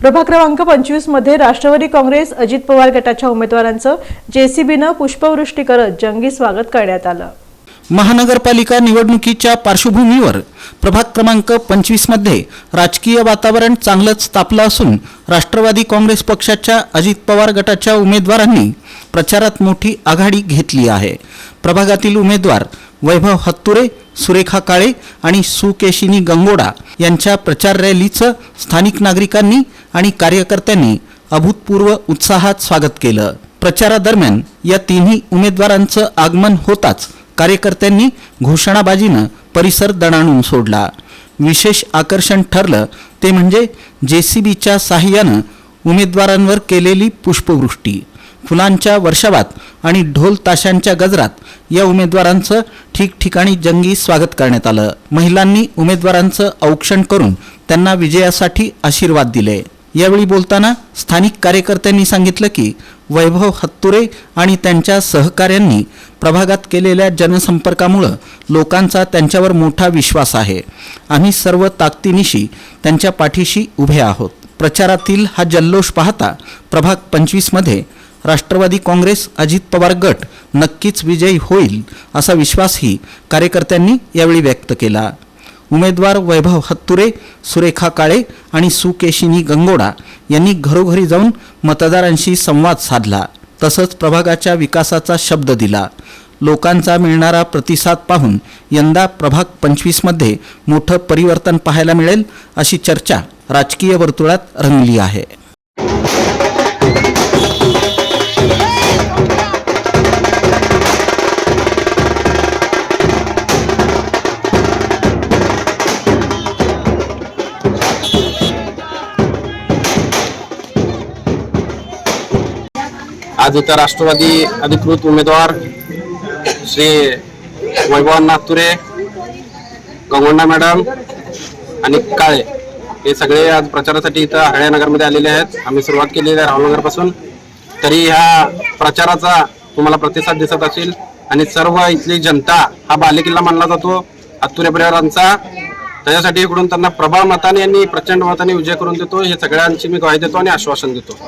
प्रभाग क्रमांक पंचवीसमध्ये राष्ट्रवादी काँग्रेस अजित पवार गटाच्या उमेदवारांचं जेसीबीनं पुष्पवृष्टी करत जंगी स्वागत करण्यात आलं. महानगरपालिका निवडणुकीच्या पार्श्वभूमीवर प्रभाग क्रमांक पंचवीसमध्ये राजकीय वातावरण चांगलंच तापलं असून राष्ट्रवादी काँग्रेस पक्षाच्या अजित पवार गटाच्या उमेदवारांनी प्रचारात मोठी आघाडी घेतली आहे. प्रभागातील उमेदवार वैभव हत्तुरे सुरेखा काळे आणि सुकेशिनी गंगोडा यांच्या प्रचार रॅलीचं स्थानिक नागरिकांनी आणि कार्यकर्त्यांनी अभूतपूर्व उत्साहात स्वागत केलं. प्रचारादरम्यान या तिन्ही उमेदवारांचं आगमन होताच कार्यकर्त्यांनी घोषणाबाजीनं परिसर दणाणून सोडला. विशेष आकर्षण ठरलं ते म्हणजे जेसीबीच्या साह्यानं उमेदवारांवर केलेली पुष्पवृष्टी. फुलांच्या वर्षावात आणि ढोल ताशांच्या गजरात या उमेदवारांचं ठिकठिकाणी जंगी स्वागत करण्यात आलं. महिलांनी उमेदवारांचं औक्षण करून त्यांना विजयासाठी आशीर्वाद दिले. यावेळी बोलताना स्थानिक कार्यकर्त्यांनी सांगितलं की वैभव हत्तुरे आणि त्यांच्या सहकाऱ्यांनी प्रभागात केलेल्या जनसंपर्कामुळं लोकांचा त्यांच्यावर मोठा विश्वास आहे. आम्ही सर्व ताकदीनिशी त्यांच्या पाठीशी उभे आहोत. प्रचारातील हा जल्लोष पाहता प्रभाग पंचवीसमध्ये राष्ट्रवादी काँग्रेस अजित पवार गट नक्कीच विजयी होईल असा विश्वासही कार्यकर्त्यांनी यावेळी व्यक्त केला. उमेदवार वैभव हत्तुरे सुरेखा काळे आणि सुकेशिनी गंगोडा यांनी घरोघरी जाऊन मतदारांशी संवाद साधला. तसंच प्रभागाच्या विकासाचा शब्द दिला. लोकांचा मिळणारा प्रतिसाद पाहून यंदा प्रभाग पंचवीसमध्ये मोठं परिवर्तन पाहायला मिळेल अशी चर्चा राजकीय वर्तुळात रंगली आहे. आज इथं राष्ट्रवादी अधिकृत उमेदवार श्री वैभव नातुरे गंगोंडा मॅडम आणि काळे हे सगळे आज प्रचारासाठी इथं हरियानगरमध्ये आलेले आहेत. आम्ही सुरुवात केलेली आहे राहुलनगरपासून तरी ह्या प्रचाराचा तुम्हाला प्रतिसाद दिसत असेल आणि सर्व इथली जनता हा बालेकिल्ला मानला जातो. आतुरे परिवारांचा. त्याच्यासाठी इकडून त्यांना प्रभा मताने आणि प्रचंड मताने विजय करून देतो. हे सगळ्यांची मी ग्वाही देतो आणि आश्वासन देतो.